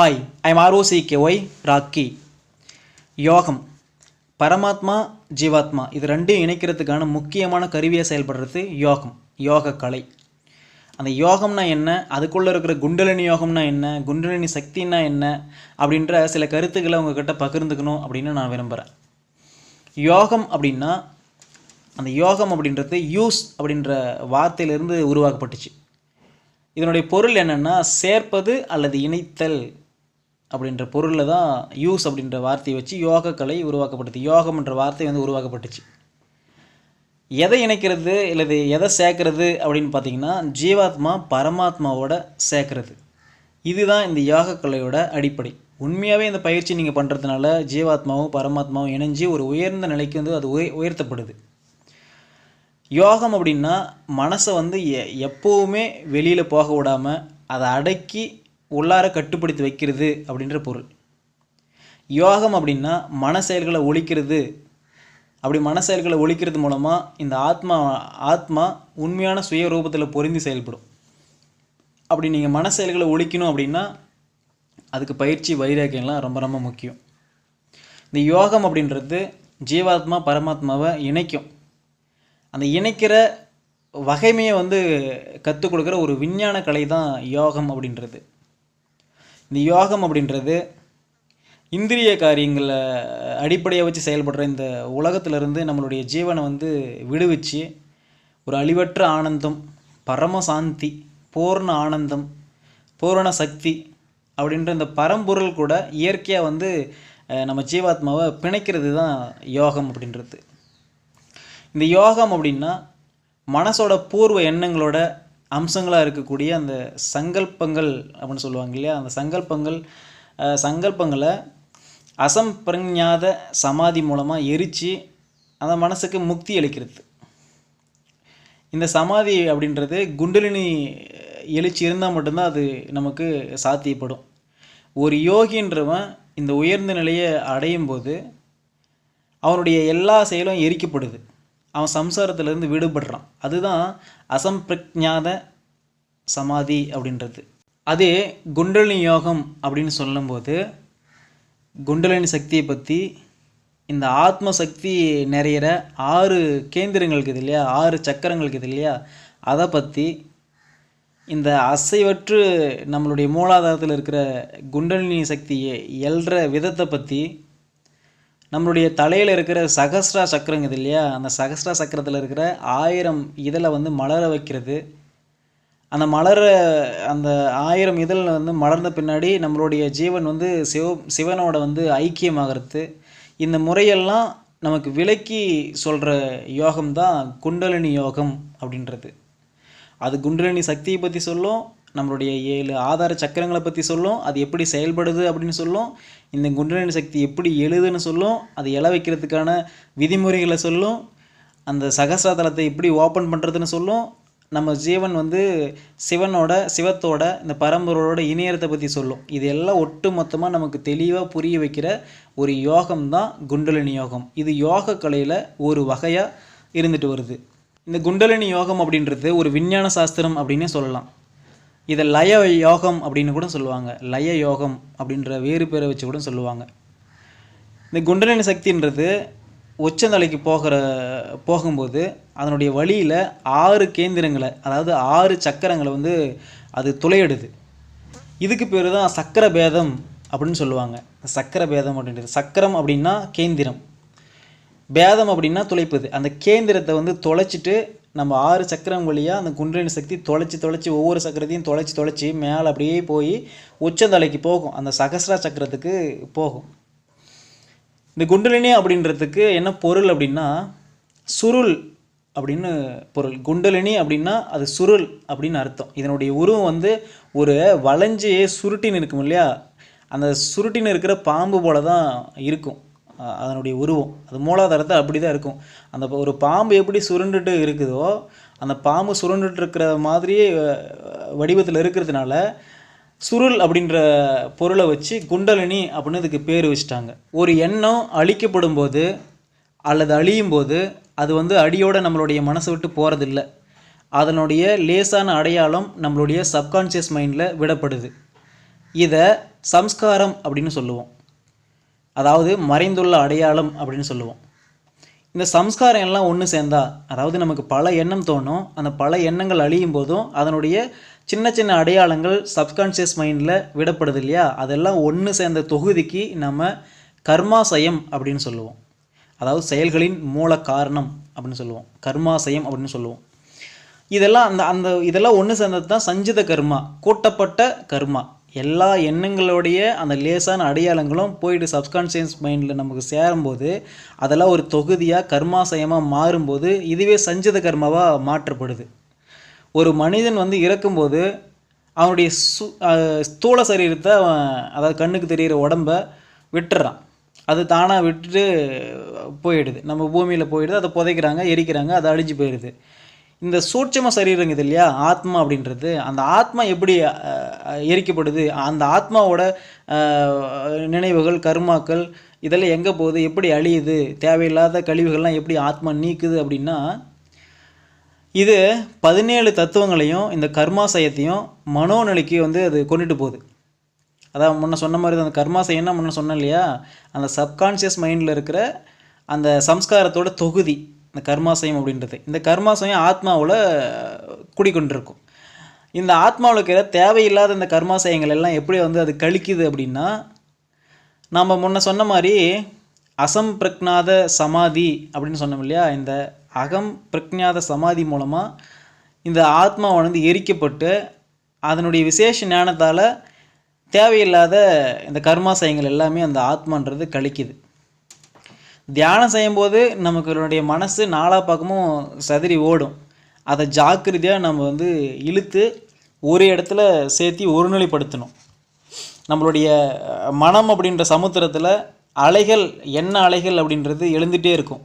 Hi I'm R O C K Y Rocky. யோகம். பரமாத்மா ஜீவாத்மா இது ரெண்டையும் இணைக்கிறதுக்கான முக்கியமான கருவியாக செயல்படுறது யோகம் யோக கலை அந்த யோகம்னா என்ன? அதுக்குள்ளே இருக்கிற குண்டலினி யோகம்னா என்ன? குண்டலினி சக்தின்னா என்ன? அப்படின்ற சில கருத்துக்களை உங்ககிட்ட பகிர்ந்துக்கணும் அப்படின்னு நான் விரும்புகிறேன் யோகம் அப்படின்னா அந்த யோகம் அப்படின்றது யூஸ் அப்படின்ற வார்த்தையிலிருந்து உருவாக்கப்பட்டுச்சு. இதனுடைய பொருள் என்னென்னா சேர்ப்பது அல்லது இணைத்தல். அப்படின்ற பொருளில் தான் யூஸ் அப்படின்ற வார்த்தையை வச்சு யோக கலை உருவாக்கப்பட்டது. யோகம் என்ற வார்த்தை வந்து உருவாக்கப்பட்டுச்சு. எதை இணைக்கிறது இல்லது எதை சேர்க்கறது அப்படின்னு பார்த்தீங்கன்னா ஜீவாத்மா பரமாத்மாவோட சேர்க்கறது. இதுதான் இந்த யோக கலையோட அடிப்படை. உண்மையாகவே இந்த பயிற்சி நீங்கள் பண்ணுறதுனால ஜீவாத்மாவும் பரமாத்மாவும் இணைஞ்சு ஒரு உயர்ந்த நிலைக்கு வந்து அது உய உயர்த்தப்படுது. யோகம் அப்படின்னா மனசை வந்து எ எப்போவுமே வெளியில் போக விடாமல் அதை அடக்கி உள்ளார கட்டுப்படுத்தி வைக்கிறது அப்படின்ற பொருள். யோகம் அப்படின்னா மன செயல்களை ஒழிக்கிறது. அப்படி மன செயல்களை ஒழிக்கிறது மூலமாக இந்த ஆத்மா ஆத்மா உண்மையான சுய ரூபத்தில் பொருந்தி செயல்படும். அப்படி நீங்கள் மன செயல்களை ஒழிக்கணும் அப்படின்னா அதுக்கு பயிற்சி வைராக்கியம்லாம் ரொம்ப ரொம்ப முக்கியம். இந்த யோகம் அப்படின்றது ஜீவாத்மா பரமாத்மாவை இணைக்கும். அந்த இணைக்கிற வகைமையை வந்து கற்றுக் கொடுக்குற ஒரு விஞ்ஞான கலை தான் யோகம் அப்படின்றது. இந்த யோகம் அப்படின்றது இந்திரிய காரியங்களை அடிப்படையாக வச்சு செயல்படுற இந்த உலகத்திலிருந்து நம்மளுடைய ஜீவனை வந்து விடுவிச்சு ஒரு அழிவற்ற ஆனந்தம் பரம சாந்தி பூர்ண ஆனந்தம் பூரண சக்தி அப்படின்ற இந்த பரம்பொருள் கூட இயற்கையாக வந்து நம்ம ஜீவாத்மாவை பிணைக்கிறது தான் யோகம் அப்படின்றது. இந்த யோகம் அப்படின்னா மனசோட பூர்வ எண்ணங்களோட அம்சங்களாக இருக்கக்கூடிய அந்த சங்கல்பங்கள் அப்படின்னு சொல்லுவாங்க இல்லையா? அந்த சங்கல்பங்கள் சங்கல்பங்களை அசம்பிரஞாத சமாதி மூலமாக எரித்து அந்த மனசுக்கு முக்தி அளிக்கிறது. இந்த சமாதி அப்படின்றது குண்டலினி எழுச்சி இருந்தால் மட்டும்தான் அது நமக்கு சாத்தியப்படும். ஒரு யோகின்றவன் இந்த உயர்ந்த நிலையை அடையும் போது அவனுடைய எல்லா செயலும் எரிக்கப்படுது. அவன் சம்சாரத்திலேருந்து விடுபடுறான். அதுதான் அசம்பிரஜாத சமாதி அப்படின்றது. அதே குண்டலினி யோகம் அப்படின்னு சொல்லும்போது குண்டலினி சக்தியை பற்றி இந்த ஆத்ம சக்தி நிறையிற ஆறு கேந்திரங்களுக்கு இது இல்லையா? ஆறு சக்கரங்களுக்கு இது இல்லையா? அதை பற்றி இந்த அசைவற்று நம்மளுடைய மூலாதாரத்தில் இருக்கிற குண்டலினி சக்தியை எல்ற விதத்தை பற்றி நம்மளுடைய தலையில் இருக்கிற சகஸ்ரா சக்கரங்குது இல்லையா? அந்த சகஸ்ரா சக்கரத்தில் இருக்கிற ஆயிரம் இதழை வந்து மலர வைக்கிறது. அந்த மலர அந்த ஆயிரம் இதழ் வந்து மலர்ந்த பின்னாடி நம்மளுடைய ஜீவன் வந்து சிவ சிவனோட வந்து ஐக்கியமாகிறது. இந்த முறையெல்லாம் நமக்கு விலக்கி சொல்கிற யோகம் தான் குண்டலினி யோகம் அப்படின்றது. அது குண்டலினி சக்தியை பற்றி சொல்லும் நம்மளுடைய ஏழு ஆதார சக்கரங்களை பற்றி சொல்லும் அது எப்படி செயல்படுது அப்படின்னு சொல்லும் இந்த குண்டலினி சக்தி எப்படி எழுதுன்னு சொல்லும் அது எழ வைக்கிறதுக்கான விதிமுறைகளை சொல்லும் அந்த சகசிராதலத்தை எப்படி ஓப்பன் பண்ணுறதுன்னு சொல்லும் நம்ம ஜீவன் வந்து சிவனோட சிவத்தோட இந்த பரம்பரோட இணையத்தை பற்றி சொல்லும். இது எல்லாம் ஒட்டு மொத்தமாக நமக்கு தெளிவாக புரிய வைக்கிற ஒரு யோகம் தான் குண்டலினி யோகம். இது யோக கலையில் ஒரு வகையாக இருந்துட்டு வருது. இந்த குண்டலினி யோகம் அப்படின்றது ஒரு விஞ்ஞான சாஸ்திரம் அப்படின்னே சொல்லலாம். இதை லய யோகம் அப்படின்னு கூட சொல்லுவாங்க. லய யோகம் அப்படின்ற வேறு பேரை வச்சு கூட சொல்லுவாங்க. இந்த குண்டலினி சக்தின்றது உச்சந்தலைக்கு போகிற போகும்போது அதனுடைய வழியில் ஆறு கேந்திரங்களை அதாவது ஆறு சக்கரங்களை வந்து அது துளையிடுது. இதுக்கு பேர் தான் சக்கர பேதம் அப்படின்னு சொல்லுவாங்க. சக்கர பேதம் அப்படின்றது. சக்கரம் அப்படின்னா கேந்திரம். பேதம் அப்படின்னா துளைப்பது. அந்த கேந்திரத்தை வந்து தொலைச்சிட்டு நம்ம ஆறு சக்கரம் வழியாக அந்த குண்டலினி சக்தி தொலைச்சி தொலைச்சி ஒவ்வொரு சக்கரத்தையும் தொலைச்சி தொலைச்சி மேலே அப்படியே போய் உச்சந்தலைக்கு போகும். அந்த சகஸ்ரா சக்கரத்துக்கு போகும். இந்த குண்டலினி அப்படின்றதுக்கு என்ன பொருள் அப்படின்னா சுருள் அப்படின்னு பொருள். குண்டலினி அப்படின்னா அது சுருள் அப்படின்னு அர்த்தம். இதனுடைய உருவம் வந்து ஒரு வளைஞ்சு சுருட்டின்னு இருக்கும் இல்லையா? அந்த சுருட்டின்னு இருக்கிற பாம்பு போல தான் இருக்கும். அதனுடைய உருவம். அது மூலாதாரத்தை அப்படி தான் இருக்கும். அந்த ஒரு பாம்பு எப்படி சுருண்டுட்டு இருக்குதோ அந்த பாம்பு சுருண்டுட்டு இருக்கிற மாதிரியே வடிவத்தில் இருக்கிறதுனால சுருள் அப்படின்ற பொருளை வச்சு குண்டலினி அப்படின்னு இதுக்கு பேர் வச்சுட்டாங்க. ஒரு எண்ணம் அழிக்கப்படும் போது அல்லது அழியும் போது அது வந்து அடியோடு நம்மளுடைய மனசை விட்டு போகிறதில்ல அதனுடைய லேசான அடையாளம் நம்மளுடைய சப்கான்ஷியஸ் மைண்டில் விடப்படுது. இதை சம்ஸ்காரம் அப்படின்னு சொல்லுவோம். அதாவது மறைந்துள்ள அடையாளம் அப்படின்னு சொல்லுவோம். இந்த சம்ஸ்காரம் எல்லாம் ஒன்று சேர்ந்தா அதாவது நமக்கு பல எண்ணம் தோணும். அந்த பல எண்ணங்கள் அழியும் போதும் அதனுடைய சின்ன சின்ன அடையாளங்கள் சப்கான்ஷியஸ் மைண்டில் விடப்படுது இல்லையா? அதெல்லாம் ஒன்று சேர்ந்த தொகுதிக்கு நம்ம கர்மாசயம் அப்படின்னு சொல்லுவோம். அதாவது செயல்களின் மூல காரணம் அப்படின்னு சொல்லுவோம். கர்மாசயம் அப்படின்னு சொல்லுவோம். இதெல்லாம் அந்த அந்த இதெல்லாம் ஒன்று சேர்ந்தது தான் சஞ்சித கர்மா கூட்டப்பட்ட கர்மா. எல்லா எண்ணங்களுடைய அந்த லேசான அடையாளங்களும் போயிட்டு சப்கான்ஷியஸ் மைண்டில் நமக்கு சேரும்போது அதெல்லாம் ஒரு தொகுதியாக கர்மாசயமாக மாறும்போது இதுவே சஞ்சித கர்மாவாக மாற்றப்படுது. ஒரு மனிதன் வந்து இறக்கும்போது அவனுடைய சு ஸ்தூல சரீரத்தை அவன் அதாவது கண்ணுக்கு தெரிகிற உடம்ப விட்டுறான். அது தானாக விட்டுட்டு போயிடுது. நம்ம பூமியில் போயிடுது அதை புதைக்கிறாங்க எரிக்கிறாங்க அது அழிஞ்சு போயிடுது. இந்த சூட்சம சரீரம் இது இல்லையா? ஆத்மா அப்படின்றது. அந்த ஆத்மா எப்படி எரிக்கப்படுது? அந்த ஆத்மாவோட நினைவுகள் கர்மாக்கள் இதெல்லாம் எங்கே போகுது? எப்படி அழியுது? தேவையில்லாத கழிவுகள்லாம் எப்படி ஆத்மா நீக்குது அப்படின்னா இது பதினேழு தத்துவங்களையும் இந்த கர்மாசயத்தையும் மனோநிலைக்கு வந்து அது கொண்டுட்டு போகுது. அதான் முன்ன சொன்ன மாதிரி தான் அந்த கர்மாசயம்னா முன்ன சொன்னேன் இல்லையா? அந்த சப்கான்ஷியஸ் மைண்டில் இருக்கிற அந்த சம்ஸ்காரத்தோட தொகுதி. இந்த கர்மாசயம் அப்படின்றது. இந்த கர்மாசயம் ஆத்மாவில் குடிக்கொண்டிருக்கும் இந்த ஆத்மாவில் இருக்கிற தேவையில்லாத இந்த கர்மாசயங்கள் எல்லாம் எப்படி வந்து அது கழிக்குது அப்படின்னா நாம் முன்ன சொன்ன மாதிரி அசம் பிரக்ஞாத சமாதி அப்படின்னு சொன்னோம் இல்லையா? இந்த அகம் பிரக்ஞாத சமாதி மூலமாக இந்த ஆத்மா வந்து எரிக்கப்பட்டு அதனுடைய விசேஷ ஞானத்தால் தேவையில்லாத இந்த கர்மாசயங்கள் எல்லாமே அந்த ஆத்மான்றது கழிக்குது. தியானம் செய்யும்போது நமக்கு மனசு நாலா பக்கமும் சதுரி ஓடும். அதை ஜாக்கிரதையாக நம்ம வந்து இழுத்து ஒரு இடத்துல சேர்த்தி ஒருநிலைப்படுத்தணும். நம்மளுடைய மனம் அப்படின்ற சமுத்திரத்தில் அலைகள் என்ன அலைகள் அப்படின்றது எழுந்துகிட்டே இருக்கும்.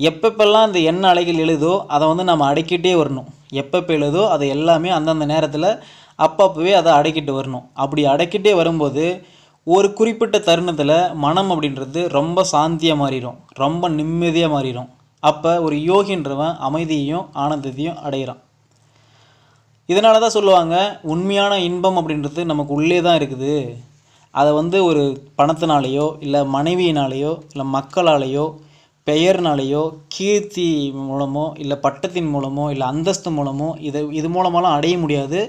எப்பப்பெல்லாம் அந்த எண்ண அலைகள் எழுதோ அதை வந்து நம்ம அடக்கிட்டே வரணும். எப்பப்போ எழுதோ அதை எல்லாமே அந்தந்த நேரத்தில் அப்பப்போவே அதை அடக்கிட்டு வரணும். அப்படி அடக்கிட்டே வரும்போது ஒரு குறிப்பிட்ட தருணத்தில் மனம் அப்படின்றது ரொம்ப சாந்தியாக மாறிடும் ரொம்ப நிம்மதியாக மாறிடும் அப்போ ஒரு யோகின்றவன் அமைதியையும் ஆனந்தத்தையும் அடைகிறான் இதனால தான் சொல்லுவாங்க உண்மையான இன்பம் அப்படின்றது நமக்கு உள்ளே தான் இருக்குது. அதை வந்து ஒரு பணத்தினாலேயோ இல்லை மனைவியினாலேயோ இல்லை மக்களாலேயோ பெயர்னாலேயோ கீர்த்தி மூலமோ இல்லை பட்டத்தின் மூலமோ இல்லை அந்தஸ்து மூலமோ இதை இது மூலமாலாம் அடைய முடியாது.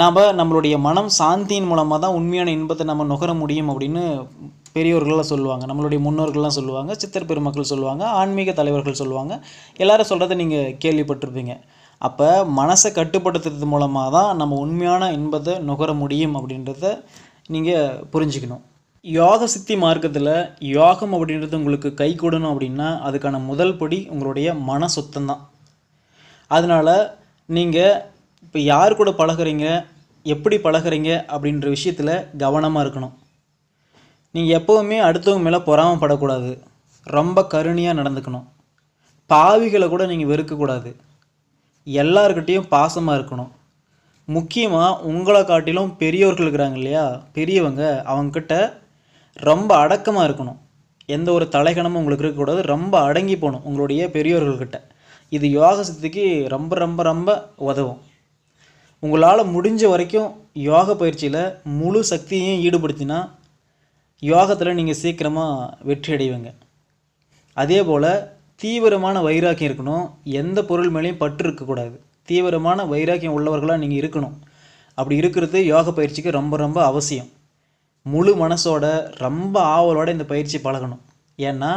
நாம் நம்மளுடைய மனம் சாந்தியின் மூலமாக தான் உண்மையான இன்பத்தை நம்ம நுகர முடியும் அப்படின்னு பெரியோர்கள்லாம் சொல்லுவாங்க. நம்மளுடைய முன்னோர்கள்லாம் சொல்லுவாங்க சித்தர் பெருமக்கள் சொல்லுவாங்க ஆன்மீக தலைவர்கள் சொல்லுவாங்க. எல்லாரும் சொல்கிறத நீங்கள் கேள்விப்பட்டிருப்பீங்க. அப்போ மனசை கட்டுப்படுத்துறது மூலமாக தான் நம்ம உண்மையான இன்பத்தை நுகர முடியும் அப்படின்றத நீங்கள் புரிஞ்சுக்கணும். யோக சித்தி மார்க்கத்தில் யோகம் அப்படின்றது உங்களுக்கு கை கொடுணும் அப்படின்னா அதுக்கான முதல் படி உங்களுடைய மன சுத்தம் தான் அதனால் நீங்கள் இப்போ யார் கூட பழகுறீங்க? எப்படி பழகுறீங்க? அப்படின்ற விஷயத்தில் கவனமாக இருக்கணும். நீங்கள் எப்போவுமே அடுத்தவங்க மேலே பொறாமப்படக்கூடாது. ரொம்ப கருணையாக நடந்துக்கணும். பாவிகளை கூட நீங்கள் வெறுக்கக்கூடாது. எல்லாருக்கிட்டேயும் பாசமாக இருக்கணும். முக்கியமாக உங்களை காட்டிலும் பெரியவர்கள் இருக்கிறாங்க இல்லையா? பெரியவங்க அவங்கக்கிட்ட ரொம்ப அடக்கமாக இருக்கணும். எந்த ஒரு தலைகணமும் உங்களுக்கு இருக்கக்கூடாது. ரொம்ப அடங்கி போகணும் உங்களுடைய பெரியவர்கள்கிட்ட இது யோக சித்திக்கு ரொம்ப ரொம்ப ரொம்ப உதவும். உங்களால் முடிஞ்ச வரைக்கும் யோக பயிற்சியில் முழு சக்தியையும் ஈடுபடுத்தினா யோகத்தில் நீங்கள் சீக்கிரமாக வெற்றி அடைவீங்க. அதே போல் தீவிரமான வைராக்கியம் இருக்கணும். எந்த பொருள் மேலேயும் பற்று இருக்கக்கூடாது. தீவிரமான வைராக்கியம் உள்ளவர்களாக நீங்கள் இருக்கணும். அப்படி இருக்கிறது யோக பயிற்சிக்கு ரொம்ப ரொம்ப அவசியம். முழு மனசோட ரொம்ப ஆவலோட இந்த பயிற்சி பழகணும். ஏன்னா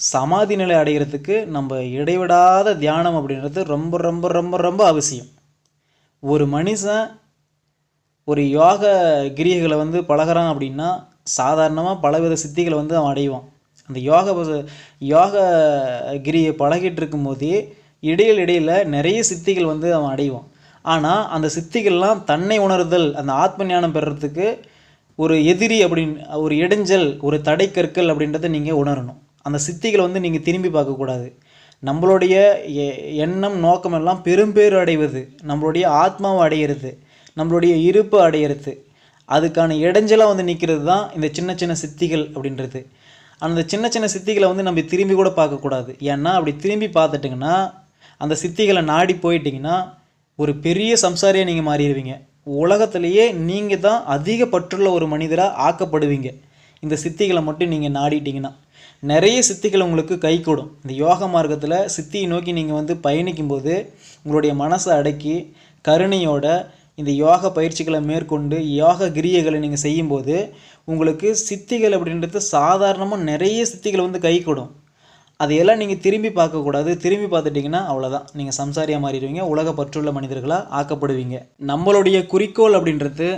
சமாதி நிலை அடைகிறதுக்கு நம்ம இடைவிடாத தியானம் அப்படின்றது ரொம்ப ரொம்ப ரொம்ப ரொம்ப அவசியம். ஒரு மனுஷன் ஒரு யோக கிரியைகளை வந்து பழகுறான் அப்படின்னா சாதாரணமாக பலவித சித்திகளை வந்து அவன் அடைவான். அந்த யோக யோக கிரியை பழகிட்டு இருக்கும்போதே இடையில் இடையில் நிறைய சித்திகள் வந்து அவன் அடைவான். ஆனால் அந்த சித்திகள்லாம் தன்னை உணர்தல் அந்த ஆத்ம ஞானம் பெறுறதுக்கு ஒரு எதிரி அப்படின்னு ஒரு இடைஞ்சல் ஒரு தடை கற்கள் அப்படின்றத நீங்கள் உணரணும். அந்த சித்திகளை வந்து நீங்கள் திரும்பி பார்க்கக்கூடாது. நம்மளுடைய எ- எண்ணம் நோக்கம் எல்லாம் பெரும்பேறு அடைவது. நம்மளுடைய ஆத்மாவை அடையிறது. நம்மளுடைய இருப்பு அடையிறது. அதுக்கான இடைஞ்சலாக வந்து நிற்கிறது தான் இந்த சின்ன சின்ன சித்திகள் அப்படின்றது. அந்த சின்ன சின்ன சித்திகளை வந்து நம்ம திரும்பி கூட பார்க்கக்கூடாது ஏன்னா அப்படி திரும்பி பார்த்துட்டிங்கன்னா அந்த சித்திகளை நாடி போயிட்டிங்கன்னா ஒரு பெரிய சம்சாரியாக நீங்கள் மாறிடுவீங்க. உலகத்திலேயே நீங்கள் தான் அதிக பற்றுள்ள ஒரு மனிதராக ஆக்கப்படுவீங்க. இந்த சித்திகளை மட்டும் நீங்கள் நாடிட்டிங்கன்னா. நிறைய சித்திகள் உங்களுக்கு கைகூடும். இந்த யோக மார்க்கத்தில் சித்தியை நோக்கி நீங்கள் வந்து பயணிக்கும்போது உங்களுடைய மனசை அடக்கி கருணையோட இந்த யோக பயிற்சிகளை மேற்கொண்டு யோக கிரியைகளை நீங்கள் செய்யும்போது உங்களுக்கு சித்திகள் அப்படின்றது சாதாரணமாக நிறைய சித்திகள் வந்து கைகூடும். அதையெல்லாம் நீங்கள் திரும்பி பார்க்கக்கூடாது. திரும்பி பார்த்துட்டிங்கன்னா அவ்வளோதான் நீங்கள் சம்சாரியாக மாறிடுவீங்க. உலக பற்றுள்ள மனிதர்களாக ஆக்கப்படுவீங்க. நம்மளுடைய குறிக்கோள் அப்படின்றது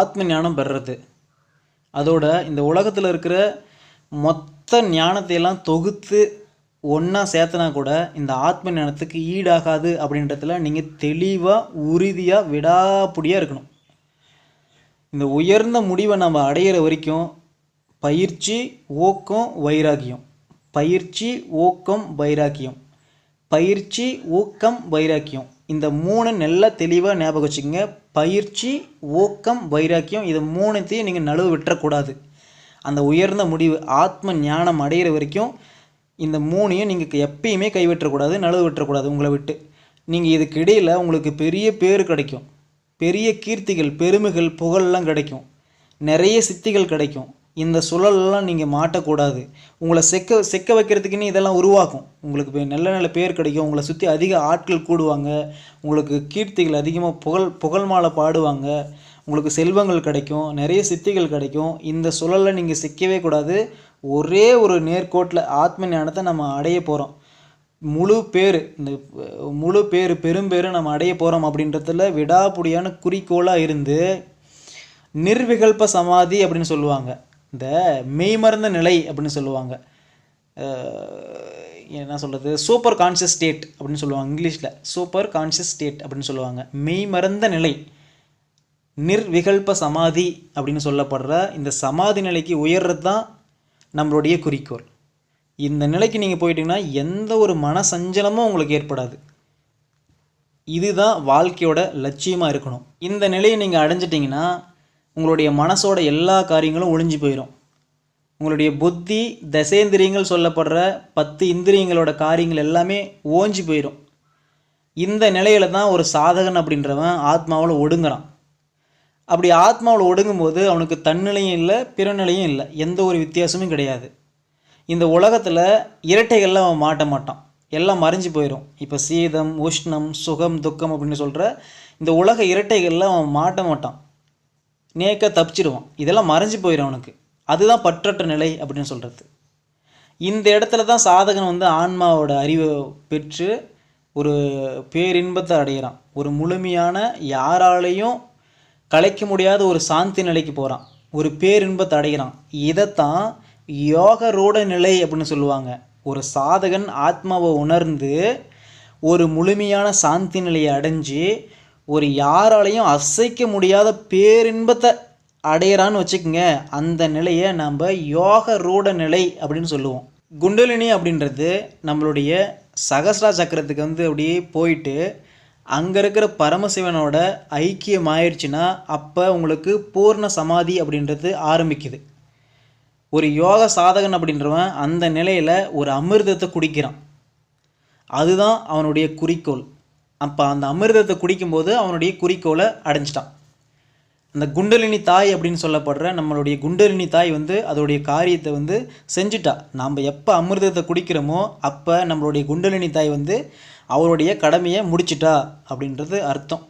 ஆத்ம ஞானம் பெறுறது. அதோட இந்த உலகத்தில் இருக்கிற மொத்த ஞானத்தையெல்லாம் தொகுத்து ஒன்றா சேர்த்தனா கூட இந்த ஆத்ம ஞானத்துக்கு ஈடாகாது அப்படின்றதுல நீங்கள் தெளிவாக உறுதியாக விடாப்புடியாக இருக்கணும். இந்த உயர்ந்த முடிவை நம்ம அடையிற வரைக்கும் பயிற்சி ஊக்கம் வைராக்கியம் பயிற்சி ஊக்கம் வைராக்கியம் பயிற்சி ஊக்கம் வைராக்கியம் இந்த மூணு நல்லா தெளிவாக ஞாபகம் வச்சுக்கோங்க. பயிற்சி ஊக்கம் வைராக்கியம் இது மூணுத்தையும் நீங்கள் நழுவு விட்டுறக்கூடாது. அந்த உயர்ந்த முடிவு ஆத்ம ஞானம் அடைகிற வரைக்கும் இந்த மூணையும் நீங்கள் எப்பயுமே கைவிட்டக்கூடாது நழுவு விட்டுறக்கூடாது உங்களை விட்டு. நீங்கள் இதுக்கு இடையில் உங்களுக்கு பெரிய பேர் கிடைக்கும். பெரிய கீர்த்திகள் பெருமைகள் புகழெல்லாம் கிடைக்கும். நிறைய சித்திகள் கிடைக்கும். இந்த சுழலெல்லாம் நீங்கள் மாட்டக்கூடாது. உங்களை செக்க செக்க வைக்கிறதுக்குன்னு இதெல்லாம் உருவாக்கும். உங்களுக்கு நல்ல நல்ல பேர் கிடைக்கும். உங்களை சுற்றி அதிக ஆட்கள் கூடுவாங்க. உங்களுக்கு கீர்த்திகள் அதிகமாக புகழ் புகழ் மாலை பாடுவாங்க. உங்களுக்கு செல்வங்கள் கிடைக்கும் நிறைய சித்திகள் கிடைக்கும். இந்த சுழலில் நீங்கள் சிக்கவே கூடாது. ஒரே ஒரு நேர்கோட்டில் ஆத்ம ஞானத்தை நம்ம அடைய போகிறோம் முழு பேர் இந்த முழு பேர் பெரும்பேரு நம்ம அடைய போகிறோம் அப்படின்றதுல விடாப்புடியான குறிக்கோளாக இருந்து நிர்விகல்ப சமாதி அப்படின்னு சொல்லுவாங்க. இந்த மெய்மறந்த நிலை அப்படின்னு சொல்லுவாங்க. என்ன சொல்கிறது சூப்பர் கான்ஷியஸ் ஸ்டேட் அப்படின்னு சொல்லுவாங்க இங்கிலீஷில். சூப்பர் கான்ஷியஸ் ஸ்டேட் அப்படின்னு சொல்லுவாங்க. மெய்மறந்த நிலை. நிர்விகல்ப சமாதி அப்படின்னு சொல்லப்படுற இந்த சமாதி நிலைக்கு உயர்றது தான் நம்மளுடைய குறிக்கோள். இந்த நிலைக்கு நீங்கள் போயிட்டீங்கன்னா எந்த ஒரு மன சஞ்சலமும் உங்களுக்கு ஏற்படாது. இதுதான் வாழ்க்கையோட லட்சியமாக இருக்கணும். இந்த நிலையை நீங்கள் அடைஞ்சிட்டிங்கன்னா உங்களுடைய மனசோட எல்லா காரியங்களும் ஒளிஞ்சு போயிடும் உங்களுடைய புத்தி தசேந்திரியங்கள் சொல்லப்படுற பத்து இந்திரியங்களோட காரியங்கள் எல்லாமே ஓஞ்சி போயிடும் இந்த நிலையில தான் ஒரு சாதகன் அப்படின்றவன் ஆத்மாவில் ஒடுங்குறான். அப்படி ஆத்மாவில் ஒடுங்கும்போது அவனுக்கு தன்னிலையும் இல்லை பிறநிலையும் இல்லை. எந்த ஒரு வித்தியாசமும் கிடையாது. இந்த உலகத்தில் இரட்டைகள்லாம் அவன் மாட்ட மாட்டான். எல்லாம் மறைஞ்சு போயிடும் இப்போ சீதம் உஷ்ணம் சுகம் துக்கம் அப்படின்னு சொல்கிற இந்த உலக இரட்டைகளில் அவன் மாட்ட மாட்டான். நேக்க தப்பிச்சிடுவான் இதெல்லாம் மறைஞ்சு போயிடும் அவனுக்கு. அதுதான் பற்றற்ற நிலை அப்படின்னு சொல்கிறது இந்த இடத்துல தான் சாதகன் வந்து ஆன்மாவோட அறிவை பெற்று ஒரு பேரின்பத்தை அடைகிறான். ஒரு முழுமையான யாராலையும் கலைக்க முடியாத ஒரு சாந்தி நிலைக்கு போகிறான் ஒரு பேரின்பத்தை அடைகிறான் இதைத்தான் யோக ரூட நிலை அப்படின்னு சொல்லுவாங்க. ஒரு சாதகன் ஆத்மாவை உணர்ந்து ஒரு முழுமையான சாந்தி நிலையை அடைஞ்சு ஒரு யாராலையும் அசைக்க முடியாத பேரின்பத்தை அடையிறான்னு வச்சுக்கோங்க. அந்த நிலையை நம்ம யோக ரூட நிலை அப்படின்னு சொல்லுவோம். குண்டலினி அப்படின்றது நம்மளுடைய சகஸ்ரா சக்கரத்துக்கு வந்து அப்படியே போயிட்டு அங்கே இருக்கிற பரமசிவனோட ஐக்கியம் ஆயிடுச்சுன்னா அப்போ உங்களுக்கு பூர்ண சமாதி அப்படின்றது ஆரம்பிக்குது. ஒரு யோக சாதகன் அப்படின்றவன் அந்த நிலையில் ஒரு அமிர்தத்தை குடிக்கிறான். அதுதான் அவனுடைய குறிக்கோள். அப்போ அந்த அமிர்தத்தை குடிக்கும்போது அவனுடைய குறிக்கோளை அடைஞ்சிட்டான். அந்த குண்டலினி தாய் அப்படின்னு சொல்லப்படுற நம்மளுடைய குண்டலினி தாய் வந்து அதோடைய காரியத்தை வந்து செஞ்சுட்டா. நாம் எப்போ அமிர்தத்தை குடிக்கிறோமோ அப்போ நம்மளுடைய குண்டலினி தாய் வந்து அவருடைய கடமையை முடிச்சிட்டா அப்படின்றது அர்த்தம்.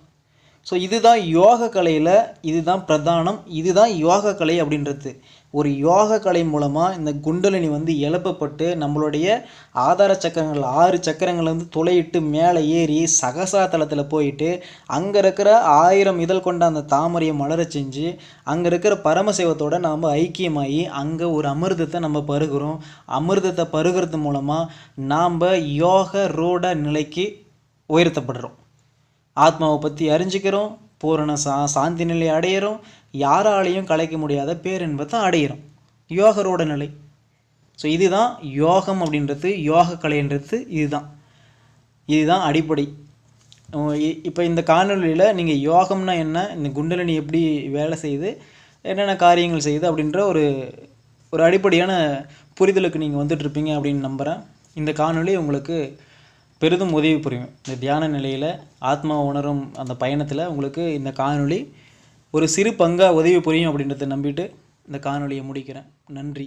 ஸோ இதுதான் யோக கலையில் இதுதான் பிரதானம் இதுதான் யோக கலை அப்படின்றது. ஒரு யோக கலை மூலமாக இந்த குண்டலினி வந்து எழுப்பப்பட்டு நம்மளுடைய ஆதார சக்கரங்கள் ஆறு சக்கரங்கள் வந்து துளையிட்டு மேலே ஏறி சகசா தளத்தில் போயிட்டு அங்கே இருக்கிற ஆயிரம் இதழ் கொண்ட அந்த தாமரையை மலர செஞ்சு அங்கே இருக்கிற பரமசைவத்தோடு நாம் ஐக்கியமாகி அங்கே ஒரு அமிர்தத்தை நம்ம பருகிறோம். அமிர்தத்தை பருகிறது மூலமாக நாம் யோக ரூட நிலைக்கு உயர்த்தப்படுறோம். ஆத்மாவை பற்றி அறிஞ்சிக்கிறோம் பூரண சா சாந்தி நிலை அடையிறோம் யாராலையும் கலைக்க முடியாத பேரின்பத்தை அடையிறோம். யோகரோட நிலை. ஸோ இதுதான் யோகம் அப்படின்றது யோக கலைன்றது இதுதான். இதுதான் அடிப்படை. இப்போ இந்த காணொலியில் நீங்கள் யோகம்னா என்ன இந்த குண்டலினி எப்படி வேலை செய்யுது என்னென்ன காரியங்கள் செய்யுது அப்படின்ற ஒரு ஒரு அடிப்படையான புரிதலுக்கு நீங்கள் வந்துட்டுருப்பீங்க அப்படின்னு நம்புகிறேன் இந்த காணொலி உங்களுக்கு பெரிதும் உதவி புரியும். இந்த தியான நிலையில் ஆத்மா உணரும் அந்த பயணத்தில் உங்களுக்கு இந்த காணொலி ஒரு சிறு பங்காக உதவி புரியும் அப்படின்றத நம்பிட்டு இந்த காணொலியை முடிக்கிறேன். நன்றி.